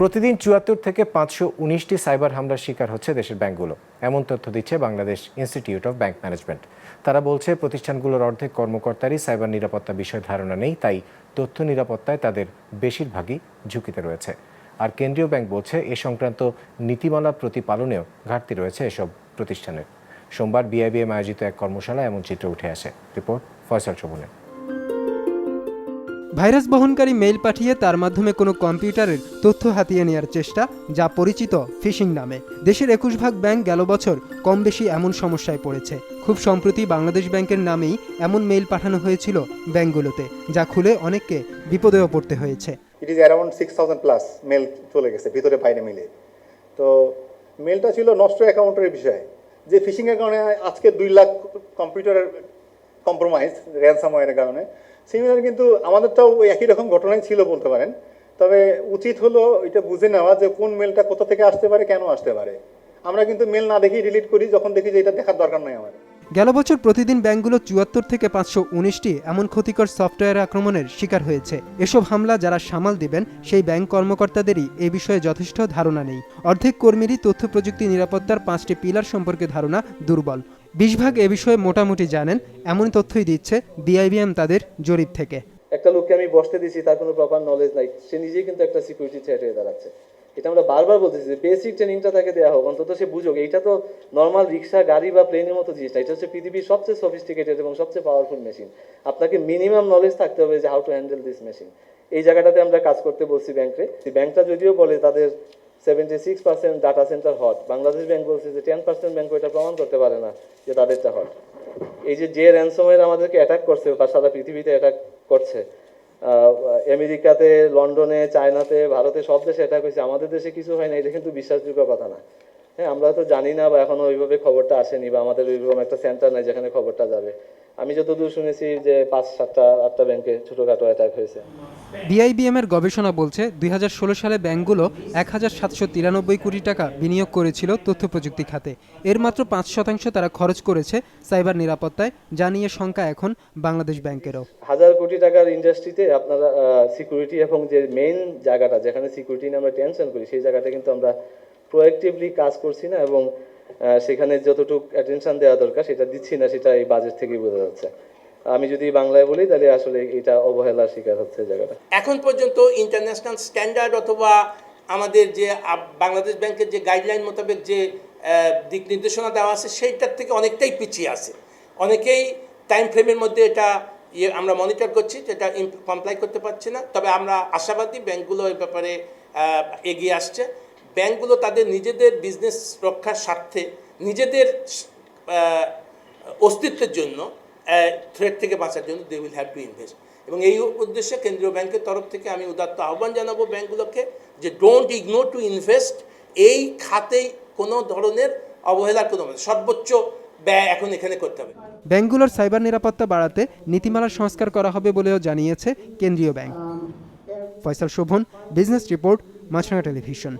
প্রতিদিন চুয়াত্তর থেকে পাঁচশো উনিশটি সাইবার হামলার শিকার হচ্ছে দেশের ব্যাংকগুলো। এমন তথ্য দিচ্ছে Bangladesh institute of bank management. তারা বলছে, প্রতিষ্ঠানগুলোর অর্ধেক কর্মকর্তারই সাইবার নিরাপত্তা বিষয়ে ধারণা নেই, তাই তথ্য নিরাপত্তায় তাদের বেশিরভাগই ঝুঁকিতে রয়েছে। আর কেন্দ্রীয় ব্যাংক বলছে, এ সংক্রান্ত নীতিমালা প্রতিপালনেও ঘাটতি রয়েছে এসব প্রতিষ্ঠানের। সোমবার বিআইবিএম আয়োজিত এক কর্মশালায় এমন চিত্র উঠে আসে। রিপোর্ট ফয়সাল শোভনের। ভাইরাস বহনকারী মেইল পাঠিয়ে তার মাধ্যমে কোনো কম্পিউটারের তথ্য হাতিয়ে নেওয়ার চেষ্টা, যা পরিচিত ফিশিং নামে। দেশের একুশ ভাগ ব্যাংক গেল বছর কম বেশি এমন সমস্যায় পড়েছে। খুব সম্প্রতি বাংলাদেশ ব্যাংকের নামেই এমন মেইল পাঠানো হয়েছিল ব্যাংকগুলোতে, যা খুলে অনেককে বিপদেও পড়তে হয়েছে। It is around six thousand plus mail চলে গেছে, ভিতরে বাইরে মিলে তো মেলটা ছিল নষ্ট অ্যাকাউন্টের বিষয়। যে ফিশিং অ্যাকাউন্টে আজকে দুই লাখ কম্পিউটারের কম্প্রোমাইজ র্যানসামওয়্যারের কারণে। সিমিলার কিন্তু আমাদেরটাও একই রকম ঘটনাই ছিল বলতে পারেন। তবে উচিত হলো এটা বুঝে নেওয়া যে কোন মেলটা কোথা থেকে আসতে পারে, কেন আসতে পারে। আমরা কিন্তু মেল না দেখেই ডিলিট করি, যখন দেখি যে এটা দেখার দরকার নাই আমার গেল বছর প্রতিদিন ব্যাংকগুলো চুয়াত্তর থেকে পাঁচশো উনিশটি এমন ক্ষতিকর সফটওয়্যার আক্রমণের শিকার হয়েছে। এসব হামলা যারা সামাল দিবেন, সেই ব্যাংক কর্মকর্তাদেরই এ বিষয়ে যথেষ্ট ধারণা নেই। অর্ধেক কর্মীরই তথ্য প্রযুক্তি নিরাপত্তার পাঁচটি পিলার সম্পর্কে ধারণা দুর্বল। বিশ ভাগ এ বিষয়ে মোটামুটি জানেন এমন তথ্যই দিচ্ছে ডিআইবিএম তাদের জরিপ থেকে। একটা লোককে আমি বসতে দিছি তার কোনো প্রপার নলেজ নাই। সে নিজেই কিন্তু একটা সিকিউরিটি থ্রেট হয়ে দাঁড়াচ্ছে। এটা আমরা বারবার বলতেছি যে বেসিক ট্রেনিংটা তাকে দেওয়া হোক, অন্তত সে বুঝুক। এইটা তো নর্মাল রিক্সা গাড়ি বা প্লেনের মতো জিনিসটা এটা হচ্ছে পৃথিবীর সবচেয়ে সফিস্টিকেটেড এবং সবচেয়ে পাওয়ারফুল মেশিন আপনাকে মিনিমাম নলেজ থাকতে হবে যে how to handle this machine এই জায়গাটাতে আমরা কাজ করতে বলছি ব্যাংকে ব্যাংকটা যদিও বলে তাদের seventy six percent data centre hot Bangladesh bank বলছে যে টেন পার্সেন্ট ব্যাংক এটা প্রমাণ করতে পারে না যে তাদেরটা হট এই যে যে র্যানসমওয়্যার আমাদেরকে অ্যাটাক করছে বা সারা পৃথিবীতে অ্যাটাক করছে আমেরিকাতে, লন্ডনে, চায়নাতে, ভারতে সব দেশে অ্যাটাক হয়েছে। আমাদের দেশে কিছু হয় না, এটা কিন্তু বিশ্বাসযোগ্য কথা না। হ্যাঁ আমরা তো জানি না বা এখনও ওইভাবে খবরটা আসেনি বা আমাদের ওইরকম একটা সেন্টার নাই যেখানে খবরটা যাবে। আমি যতদূর শুনেছি যে পাঁচ সাতটা আটটা ব্যাংকে ছোটখাটো অ্যাটাক হয়েছে। বিআইবিএম এর গবেষণা বলছে দুই হাজার ষোলো সালে ব্যাংকগুলো এক হাজার সাতশো তিরানব্বই কোটি টাকা বিনিয়োগ করেছিল তথ্য প্রযুক্তি খাতে। এর মাত্র পাঁচ শতাংশ তারা খরচ করেছে সাইবার নিরাপত্তায় যা নিয়ে শঙ্কা এখন বাংলাদেশ ব্যাংকেরও। হাজার কোটি টাকার ইন্ডাস্ট্রিতে আপনারা সিকিউরিটি এবং যে মেইন জায়গাটা যেখানে সিকিউরিটি নিয়ে আমরা টেনশন করি সেই জায়গাটা কিন্তু আমরা প্রোয়াক্টিভলি কাজ করছি না এবং সেখানে যতটুকু অ্যাটেনশন দেওয়া দরকার সেটা দিচ্ছি না, সেটা এই বাজেট থেকেই বোঝা যাচ্ছে। আমি যদি বাংলায় বলি, তাহলে আসলে এটা অবহেলার শিকার হচ্ছে জায়গাটা। এখন পর্যন্ত ইন্টারন্যাশনাল স্ট্যান্ডার্ড অথবা আমাদের যে বাংলাদেশ ব্যাংকের যে গাইডলাইন মোতাবেক যে দিক নির্দেশনা দেওয়া আছে, সেইটার থেকে অনেকটাই পিছিয়ে আছে। অনেকেই টাইম ফ্রেমের মধ্যে এটা ইয়ে আমরা মনিটর করছি, যেটা কমপ্লাই করতে পারছি না। তবে আমরা আশাবাদী ব্যাংকগুলো এই ব্যাপারে এগিয়ে আসছে। ব্যাংকগুলো তাদের নিজেদের বিজনেস রক্ষার স্বার্থে, নিজেদের অস্তিত্বের জন্য থ্রেড থেকে বাঁচার জন্য they will have to invest এবং এই উদ্দেশ্যে কেন্দ্রীয় ব্যাংকের তরফ থেকে আমি উদাত্ত আহ্বান জানাব ব্যাংকগুলোকে যে ডোন্ট ইগনোর টু ইনভেস্ট এই খাতেই কোনো ধরনের অবহেলার কোনো সর্বোচ্চ ব্যয় এখন এখানে করতে হবে। ব্যাংকগুলোর সাইবার নিরাপত্তা বাড়াতে নীতিমালার সংস্কার করা হবে বলেও জানিয়েছে কেন্দ্রীয় bank. Faisal Shovon business report Maasranga television